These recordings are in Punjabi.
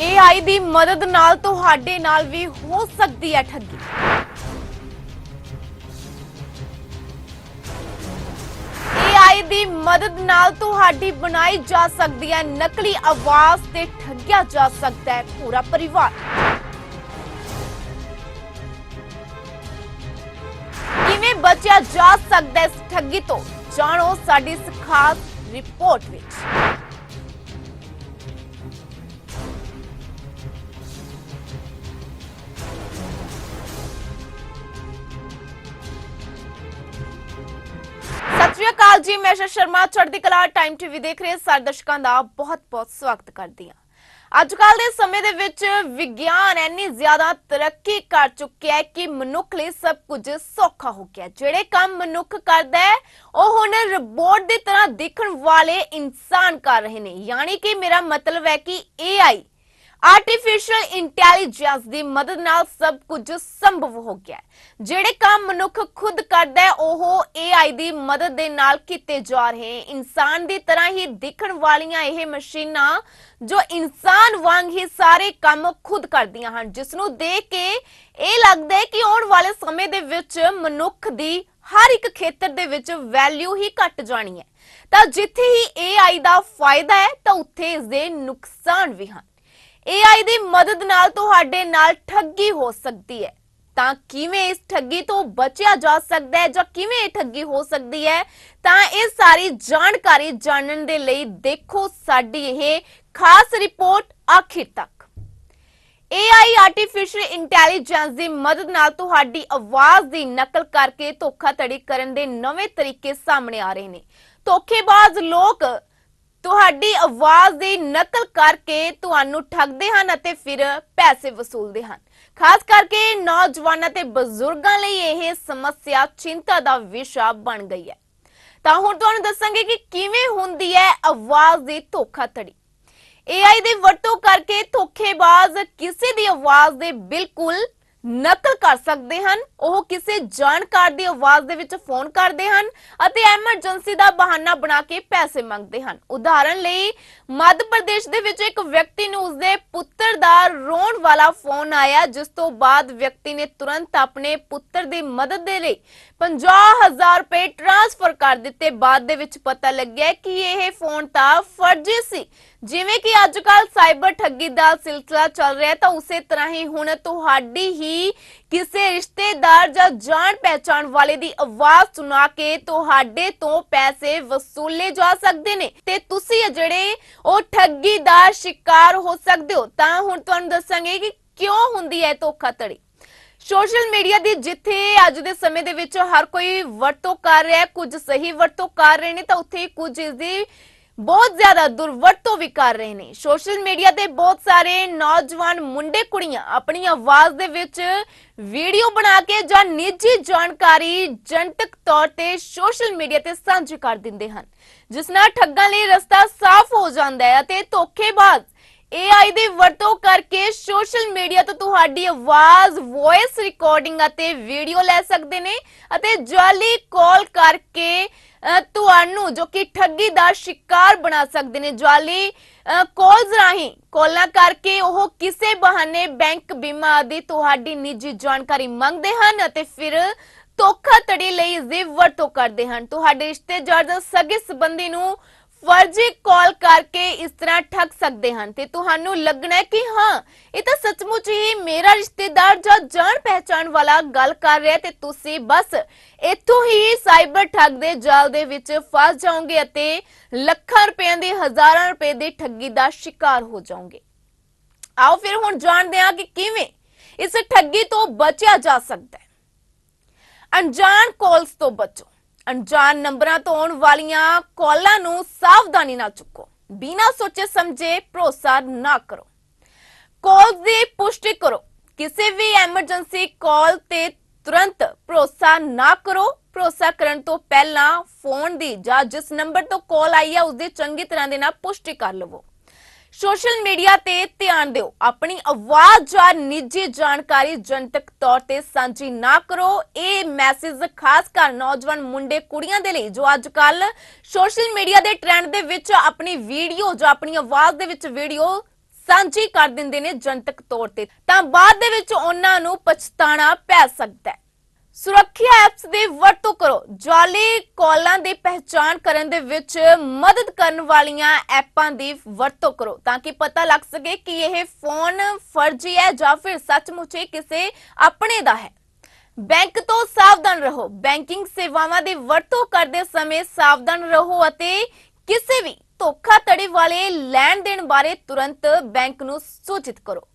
AI ਦੀ ਮਦਦ ਨਾਲ ਤੁਹਾਡੇ ਨਾਲ ਵੀ ਹੋ ਸਕਦੀ ਹੈ ਠੱਗੀ। AI ਦੀ ਮਦਦ ਨਾਲ ਤੁਹਾਡੀ ਬਣਾਈ ਜਾ ਸਕਦੀ ਹੈ, ਨਕਲੀ ਆਵਾਜ਼ ਤੇ ਠੱਗਿਆ ਜਾ ਸਕਦਾ ਹੈ ਪੂਰਾ ਪਰਿਵਾਰ। ਕਿਵੇਂ ਬਚਿਆ ਜਾ ਸਕਦਾ ਹੈ ਇਸ ਠੱਗੀ ਤੋਂ? ਜਾਣੋ ਸਾਡੀ ਇਸ ਖਾਸ ਰਿਪੋਰਟ ਵਿੱਚ। ਸਤਿ ਸ਼੍ਰੀ ਅਕਾਲ ਜੀ, ਮੈਂ ਸ਼ਰਮਾ, ਚੜ੍ਹਦੀ ਕਲਾ ਟਾਈਮ ਟੀਵੀ ਦੇਖ ਰਹੇ ਸਾਰੇ ਦਰਸ਼ਕਾਂ ਦਾ ਬਹੁਤ-ਬਹੁਤ ਸਵਾਗਤ ਕਰਦੀ ਹਾਂ। ਅੱਜ ਕੱਲ ਦੇ ਸਮੇਂ ਦੇ ਵਿੱਚ ਵਿਗਿਆਨ ਇੰਨੀ ਜ਼ਿਆਦਾ ਤਰੱਕੀ ਕਰ ਚੁੱਕਿਆ ਹੈ ਕਿ ਮਨੁੱਖ ਲਈ ਸਭ ਕੁਝ ਸੌਖਾ ਹੋ ਗਿਆ ਜਿਹੜੇ ਕੰਮ ਮਨੁੱਖ ਕਰਦਾ ਹੈ, ਉਹ ਹੁਣ ਰੋਬੋਟ ਦੀ ਤਰ੍ਹਾਂ ਦਿਖਣ ਵਾਲੇ ਇਨਸਾਨ ਕਰ ਰਹੇ ਨੇ। ਯਾਨੀ ਕਿ ਮੇਰਾ ਮਤਲਬ ਹੈ ਕਿ AI ਆਰਟੀਫੀਸ਼ੀਅਲ ਇੰਟੈਲੀਜੈਂਸ ਦੀ ਮਦਦ ਨਾਲ ਸਭ ਕੁਝ ਸੰਭਵ ਹੋ ਗਿਆ ਜਿਹੜੇ ਕੰਮ ਮਨੁੱਖ ਖੁਦ ਕਰਦਾ ਹੈ, ਉਹ AI ਦੀ ਮਦਦ ਦੇ ਨਾਲ ਕੀਤੇ ਜਾ ਰਹੇ ਇਨਸਾਨ ਦੀ ਤਰ੍ਹਾਂ ਹੀ ਦਿਖਣ ਵਾਲੀਆਂ ਇਹ ਮਸ਼ੀਨਾਂ ਜੋ ਇਨਸਾਨ ਵਾਂਗ ਹੀ ਸਾਰੇ ਕੰਮ ਖੁਦ ਕਰਦੀਆਂ ਹਨ ਜਿਸ ਨੂੰ ਦੇਖ ਕੇ ਇਹ ਲੱਗਦਾ ਹੈ ਕਿ ਆਉਣ ਵਾਲੇ ਸਮੇਂ ਦੇ ਵਿੱਚ ਮਨੁੱਖ ਦੀ ਹਰ ਇੱਕ ਖੇਤਰ ਦੇ ਵਿੱਚ ਵੈਲਿਊ ਹੀ ਘਟ ਜਾਣੀ ਹੈ। ਤਾਂ ਜਿੱਥੇ ਹੀ AI ਦਾ ਫਾਇਦਾ ਹੈ, ਤਾਂ ਉੱਥੇ ਇਸ ਦੇ ਨੁਕਸਾਨ ਵੀ ਹਨ। AI ਦੀ ਮਦਦ ਨਾਲ ਤੁਹਾਡੇ ਨਾਲ ਠੱਗੀ ਹੋ ਸਕਦੀ ਹੈ। ਤਾਂ ਕਿਵੇਂ ਇਸ ਠੱਗੀ ਤੋਂ ਬਚਿਆ ਜਾ ਸਕਦਾ ਹੈ ਜਾਂ ਕਿਵੇਂ ਇਹ ਠੱਗੀ ਹੋ ਸਕਦੀ ਹੈ? ਤਾਂ ਇਹ ਸਾਰੀ ਜਾਣਕਾਰੀ ਜਾਣਨ ਦੇ ਲਈ ਦੇਖੋ ਸਾਡੀ ਇਹ ਖਾਸ ਰਿਪੋਰਟ ਆਖਿਰ ਤੱਕ। AI ਆਰਟੀਫੀਸ਼ੀਅਲ ਇੰਟੈਲੀਜੈਂਸ ਦੀ ਮਦਦ ਨਾਲ ਤੁਹਾਡੀ ਆਵਾਜ਼ ਦੀ ਨਕਲ ਕਰਕੇ ਧੋਖਾਧੜੀ ਕਰਨ ਦੇ ਨਵੇਂ ਤਰੀਕੇ ਸਾਹਮਣੇ ਆ ਰਹੇ ਨੇ। ਧੋਖੇਬਾਜ਼ ਲੋਕ ਤੁਹਾਡੀ ਆਵਾਜ਼ ਦੀ ਨਕਲ ਕਰਕੇ ਤੁਹਾਨੂੰ ਠੱਗਦੇ ਹਨ ਅਤੇ ਫਿਰ ਪੈਸੇ ਵਸੂਲਦੇ ਹਨ। ਖਾਸ ਕਰਕੇ ਨੌਜਵਾਨਾਂ ਤੇ ਬਜ਼ੁਰਗਾਂ ਲਈ ਇਹ ਸਮੱਸਿਆ ਚਿੰਤਾ ਦਾ ਵਿਸ਼ਾ ਬਣ ਗਈ ਹੈ। ਤਾਂ ਹੁਣ ਤੁਹਾਨੂੰ ਦੱਸਾਂਗੇ ਕਿ ਕਿਵੇਂ ਹੁੰਦੀ ਹੈ ਆਵਾਜ਼ ਦੀ ਧੋਖਾਧੜੀ। AI ਦੀ ਵਰਤੋਂ ਕਰਕੇ ਧੋਖੇਬਾਜ਼ ਕਿਸੇ ਦੀ ਆਵਾਜ਼ ਦੇ ਬਿਲਕੁਲ ਨਕਲ ਕਰ ਸਕਦੇ ਹਨ। ਉਹ ਕਿਸੇ ਜਾਣਕਾਰ ਦੀ ਆਵਾਜ਼ ਦੇ ਵਿੱਚ ਫੋਨ ਕਰਦੇ ਹਨ ਅਤੇ ਐਮਰਜੈਂਸੀ ਦਾ ਬਹਾਨਾ ਬਣਾ ਕੇ ਪੈਸੇ ਮੰਗਦੇ ਹਨ। ਉਦਾਹਰਣ ਲਈ, ਮੱਧ ਪ੍ਰਦੇਸ਼ ਦੇ ਵਿੱਚ ਇੱਕ ਵਿਅਕਤੀ ਨੂੰ ਉਸਦੇ ਪੁੱਤਰ ਦਾ ਰੋਣ ਵਾਲਾ ਫੋਨ ਆਇਆ, ਜਿਸ ਤੋਂ ਬਾਅਦ ਵਿਅਕਤੀ ਨੇ ਤੁਰੰਤ ਆਪਣੇ ਪੁੱਤਰ ਦੀ ਮਦਦ ਦੇ ਲਈ 50000 ਰੁਪਏ ਟ੍ਰਾਂਸਫਰ ਕਰ ਦਿੱਤੇ। ਬਾਅਦ ਦੇ ਵਿੱਚ ਪਤਾ ਲੱਗਿਆ ਕਿ ਇਹ ਫੋਨ ਤਾਂ ਫਰਜ਼ੀ ਸੀ। ਜਿਵੇਂ ਕਿ ਅੱਜ ਕੱਲ ਸਾਈਬਰ ਠੱਗੀ ਦਾ ਸਿਲਸਿਲਾ ਚੱਲ ਰਿਹਾ ਤਾਂ ਉਸੇ ਤਰ੍ਹਾਂ ਹੀ ਹੁਣ ਤੁਹਾਡੀ ਹੀ ਕਿਸੇ ਰਿਸ਼ਤੇਦਾਰ ਜਾਂ ਜਾਣ ਪਹਿਚਾਣ ਵਾਲੇ ਦੀ ਆਵਾਜ਼ ਸੁਣਾ ਕੇ ਤੁਹਾਡੇ ਤੋਂ ਪੈਸੇ ਵਸੂਲੇ ਜਾ ਸਕਦੇ ਨੇ। ਤੇ ਤੁਸੀਂ ਜਿਹੜੇ ਉਹ ਠੱਗੀ ਦਾ ਸ਼ਿਕਾਰ ਹੋ ਸਕਦੇ ਹੋ। ਤਾਂ ਹੁਣ ਤੁਹਾਨੂੰ ਦੱਸਾਂਗੇ ਕਿ ਕਿਉਂ ਹੁੰਦੀ ਹੈ ਧੋਖਾਧੜੀ? ਸੋਸ਼ਲ ਮੀਡੀਆ ਦੀ ਜਿੱਥੇ ਅੱਜ ਦੇ ਸਮੇਂ ਦੇ ਵਿੱਚ ਹਰ ਕੋਈ ਵਰਤੋਂ ਕਰ ਰਿਹਾ ਹੈ, ਕੁਝ ਸਹੀ ਵਰਤੋਂ ਕਰ ਰਹੇ ਨੇ, ਤਾਂ ਉੱਥੇ ਕੁਝ ਇਸ ਦੀ ਬਹੁਤ ਜ਼ਿਆਦਾ ਦੁਰਵਰਤੋਂ ਵੀ ਕਰ ਰਹੇ ਨੇ। ਸੋਸ਼ਲ ਮੀਡੀਆ ਤੇ ਬਹੁਤ ਸਾਰੇ ਨੌਜਵਾਨ ਮੁੰਡੇ ਕੁੜੀਆਂ ਆਪਣੀ ਆਵਾਜ਼ ਦੇ ਵਿੱਚ ਵੀਡੀਓ ਬਣਾ ਕੇ ਜਾਂ ਨਿੱਜੀ ਜਾਣਕਾਰੀ ਜਨਤਕ ਤੌਰ ਤੇ ਸੋਸ਼ਲ ਮੀਡੀਆ ਤੇ ਸਾਂਝੀ ਕਰ ਦਿੰਦੇ ਹਨ, ਜਿਸ ਨਾਲ ਠੱਗਾਂ ਲਈ ਰਸਤਾ ਸਾਫ਼ ਹੋ ਜਾਂਦਾ ਹੈ ਅਤੇ ਧੋਖੇਬਾਜ਼ AI ਦੀ ਵਰਤੋਂ ਕਰਕੇ ਸੋਸ਼ਲ ਮੀਡੀਆ ਤੋਂ ਤੁਹਾਡੀ ਆਵਾਜ਼ ਵੌਇਸ ਰਿਕਾਰਡਿੰਗ ਅਤੇ ਵੀਡੀਓ ਲੈ ਸਕਦੇ ਨੇ ਅਤੇ ਜਾਲੀ ਕਾਲ ਕਰਕੇ ਤੁਹਾਨੂੰ ਜੋ ਕਿ ਠੱਗੀ ਦਾ ਸ਼ਿਕਾਰ ਬਣਾ ਸਕਦੇ ਨੇ। ਜਾਲੀ ਕਾਲਸ ਰਾਹੀਂ ਕਾਲਾਂ ਕਰਕੇ ਉਹ ਕਿਸੇ ਬਹਾਨੇ ਬੈਂਕ ਬੀਮਾ ਆਦਿ ਤੁਹਾਡੀ ਨਿੱਜੀ ਜਾਣਕਾਰੀ ਮੰਗਦੇ ਹਨ ਅਤੇ ਫਿਰ ਧੋਖਾ ਧੜੀ ਲਈ ਇਸ ਦੀ ਵਰਤੋਂ ਕਰਦੇ ਹਨ। ਤੁਹਾਡੇ ਰਿਸ਼ਤੇਦਾਰ ਜਾਂ ਸਗੇ ਸੰਬੰਧੀ ਨੂੰ ਫਰਜ਼ੀ ਕਾਲ ਕਰਕੇ ਇਸ ਤਰ੍ਹਾਂ ਠੱਗ ਸਕਦੇ ਹਨ ਤੇ ਤੁਹਾਨੂੰ ਲੱਗਣਾ ਕਿ ਹਾਂ, ਇਹ ਤਾਂ ਸੱਚਮੁੱਚ ਹੀ ਮੇਰਾ ਰਿਸ਼ਤੇਦਾਰ ਜਾਂ ਜਾਣ ਪਹਿਚਾਣ ਵਾਲਾ ਗੱਲ ਕਰ ਰਿਹਾ ਤੇ ਤੁਸੀਂ ਬਸ ਇੱਥੋਂ ਹੀ ਸਾਈਬਰ ਠੱਗ ਦੇ ਜਾਲ ਦੇ ਵਿੱਚ ਫਸ ਜਾਓਗੇ ਅਤੇ ਲੱਖਾਂ ਰੁਪਏ ਦੀ ਹਜ਼ਾਰਾਂ ਰੁਪਏ ਦੀ ਠੱਗੀ ਦਾ ਸ਼ਿਕਾਰ ਹੋ ਜਾਓਗੇ। ਆਓ ਫਿਰ ਹੁਣ ਜਾਣਦੇ ਹਾਂ ਕਿ ਕਿਵੇਂ ਇਸ ਠੱਗੀ ਤੋਂ ਬਚਿਆ ਜਾ ਸਕਦਾ ਹੈ। ਅਣਜਾਣ ਕਾਲਸ ਤੋਂ ਬਚੋ। ਅਣਜਾਣ ਨੰਬਰਾਂ ਤੋਂ ਆਉਣ ਵਾਲੀਆਂ ਕਾਲਾਂ ਨੂੰ ਸਾਵਧਾਨੀ ਨਾਲ ਚੁੱਕੋ। ਬਿਨਾਂ ਸੋਚੇ ਸਮਝੇ ਭਰੋਸਾ ਨਾ ਕਰੋ। ਕਾਲਸ ਦੀ ਪੁਸ਼ਟੀ ਕਰੋ। ਕਿਸੇ ਵੀ ਐਮਰਜੈਂਸੀ ਕਾਲ ਤੇ ਤੁਰੰਤ ਭਰੋਸਾ ਨਾ ਕਰੋ। ਭਰੋਸਾ ਕਰਨ ਤੋਂ ਪਹਿਲਾਂ ਫੋਨ ਦੀ ਜਾਂ ਜਿਸ ਨੰਬਰ ਤੋਂ ਕਾਲ ਆਈ ਹੈ ਉਸ ਦੀ ਚੰਗੀ ਤਰ੍ਹਾਂ ਦੇ ਨਾਲ ਪੁਸ਼ਟੀ ਕਰ ਲਵੋ। ਸੋਸ਼ਲ ਮੀਡੀਆ ਤੇ ਧਿਆਨ ਦਿਓ। ਆਪਣੀ ਆਵਾਜ਼ ਜਾਂ ਨਿੱਜੀ ਜਾਣਕਾਰੀ ਜਨਤਕ ਤੌਰ ਤੇ ਸਾਂਝੀ ਨਾ ਕਰੋ। ਇਹ ਮੈਸੇਜ ਖਾਸ ਕਰ ਨੌਜਵਾਨ ਮੁੰਡੇ ਕੁੜੀਆਂ ਦੇ ਲਈ, ਜੋ ਅੱਜ ਕੱਲ ਸੋਸ਼ਲ ਮੀਡੀਆ ਦੇ ਟ੍ਰੈਂਡ ਦੇ ਵਿੱਚ ਆਪਣੀ ਵੀਡੀਓ ਜਾਂ ਆਪਣੀ ਆਵਾਜ਼ ਦੇ ਵਿੱਚ ਵੀਡੀਓ ਸਾਂਝੀ ਕਰ ਦਿੰਦੇ ਨੇ ਜਨਤਕ ਤੌਰ ਤੇ। ਤਾਂ ਬਾਅਦ ਦੇ ਵਿੱਚ ਉਹਨਾਂ ਨੂੰ ਪਛਤਾਣਾ ਪੈ ਸਕਦਾ ਹੈ। ਸੁਰੱਖਿਆ ਐਪਸ ਦੀ ਵਰਤੋਂ ਕਰੋ। ਜਾਲੀ ਕਾਲਾਂ ਦੀ ਪਹਿਚਾਣ ਕਰਨ ਦੇ ਵਿੱਚ ਮਦਦ ਕਰਨ ਵਾਲੀਆਂ ਐਪਾਂ ਦੀ ਵਰਤੋਂ ਕਰੋ ਤਾਂ ਕਿ ਪਤਾ ਲੱਗ ਸਕੇ ਕਿ ਇਹ ਫੋਨ ਫਰਜ਼ੀ ਹੈ ਜਾਂ ਫਿਰ ਸੱਚਮੁੱਚ ਕਿਸੇ ਆਪਣੇ ਦਾ ਹੈ। ਬੈਂਕ ਤੋਂ ਸਾਵਧਾਨ ਰਹੋ। ਬੈਂਕਿੰਗ ਸੇਵਾਵਾਂ ਦੀ ਵਰਤੋਂ ਕਰਦੇ ਸਮੇਂ ਸਾਵਧਾਨ ਰਹੋ ਅਤੇ ਕਿਸੇ ਵੀ ਧੋਖਾਧੜੀ ਵਾਲੇ ਲੈਣ ਦੇਣ ਬਾਰੇ ਤੁਰੰਤ ਬੈਂਕ ਨੂੰ ਸੂਚਿਤ ਕਰੋ।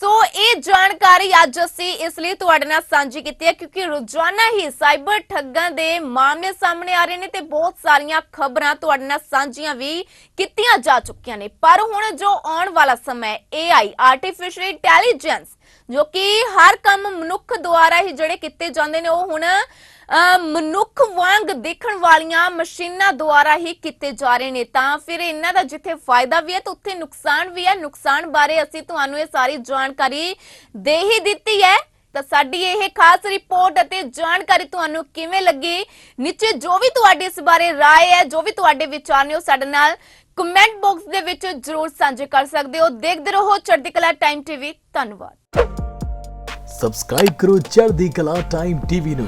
ਸੋ ਇਹ ਜਾਣਕਾਰੀ ਅੱਜ ਅਸੀਂ ਇਸ ਲਈ ਤੁਹਾਡੇ ਨਾਲ ਸਾਂਝੀ ਕੀਤੀ ਹੈ ਕਿਉਂਕਿ ਰੋਜ਼ਾਨਾ ਹੀ ਸਾਈਬਰ ਠੱਗਾਂ ਦੇ ਮਾਮਲੇ ਸਾਹਮਣੇ ਆ ਰਹੇ ਨੇ ਤੇ ਬਹੁਤ ਸਾਰੀਆਂ ਖਬਰਾਂ ਤੁਹਾਡੇ ਨਾਲ ਸਾਂਝੀਆਂ ਵੀ ਕੀਤੀਆਂ ਜਾ ਚੁੱਕੀਆਂ ਨੇ। ਪਰ ਹੁਣ ਜੋ ਆਉਣ ਵਾਲਾ ਸਮਾਂ AI ਆਰਟੀਫੀਸ਼ੀਅਲ ਇੰਟੈਲੀਜੈਂਸ ਜੋ ਕਿ ਹਰ ਕੰਮ ਮਨੁੱਖ ਦੁਆਰਾ ਹੀ ਜਿਹੜੇ ਕੀਤੇ ਜਾਂਦੇ ਨੇ, ਉਹ ਹੁਣ ਮਨੁੱਖ ਵਾਂਗ ਦੇਖਣ ਵਾਲੀਆਂ ਮਸ਼ੀਨਾਂ ਦੁਆਰਾ ਹੀ ਕੀਤੇ ਜਾ ਰਹੇ ਨੇ ਤਾਂ ਫਿਰ ਇਹਨਾਂ ਦਾ ਜਿੱਥੇ ਫਾਇਦਾ ਵੀ ਹੈ ਤਾਂ ਉੱਥੇ ਨੁਕਸਾਨ ਵੀ ਹੈ ਨੁਕਸਾਨ ਬਾਰੇ ਅਸੀਂ ਤੁਹਾਨੂੰ ਇਹ ਸਾਰੀ ਜਾਣਕਾਰੀ ਦੇ ਹੀ ਦਿੱਤੀ ਹੈ ਤਾਂ ਸਾਡੀ ਇਹ ਖਾਸ ਰਿਪੋਰਟ ਅਤੇ ਜਾਣਕਾਰੀ ਤੁਹਾਨੂੰ ਕਿਵੇਂ ਲੱਗੀ ਨੀਚੇ ਜੋ ਵੀ ਤੁਹਾਡੀ ਇਸ ਬਾਰੇ رائے ਹੈ ਜੋ ਵੀ ਤੁਹਾਡੇ ਵਿਚਾਰ ਨੇ ਉਹ ਸਾਡੇ ਨਾਲ ਕਮੈਂਟ ਬਾਕਸ ਦੇ ਵਿੱਚ ਜਰੂਰ ਸਾਂਝੇ ਕਰ ਸਕਦੇ ਹੋ ਦੇਖਦੇ ਰਹੋ ਚੜ੍ਹਦੀ ਕਲਾ ਟਾਈਮ ਟੀਵੀ ਧੰਨਵਾਦ ਸਬਸਕ੍ਰਾਈਬ ਕਰੋ ਚੜ੍ਹਦੀ ਕਲਾ ਟਾਈਮ ਟੀਵੀ ਨੂੰ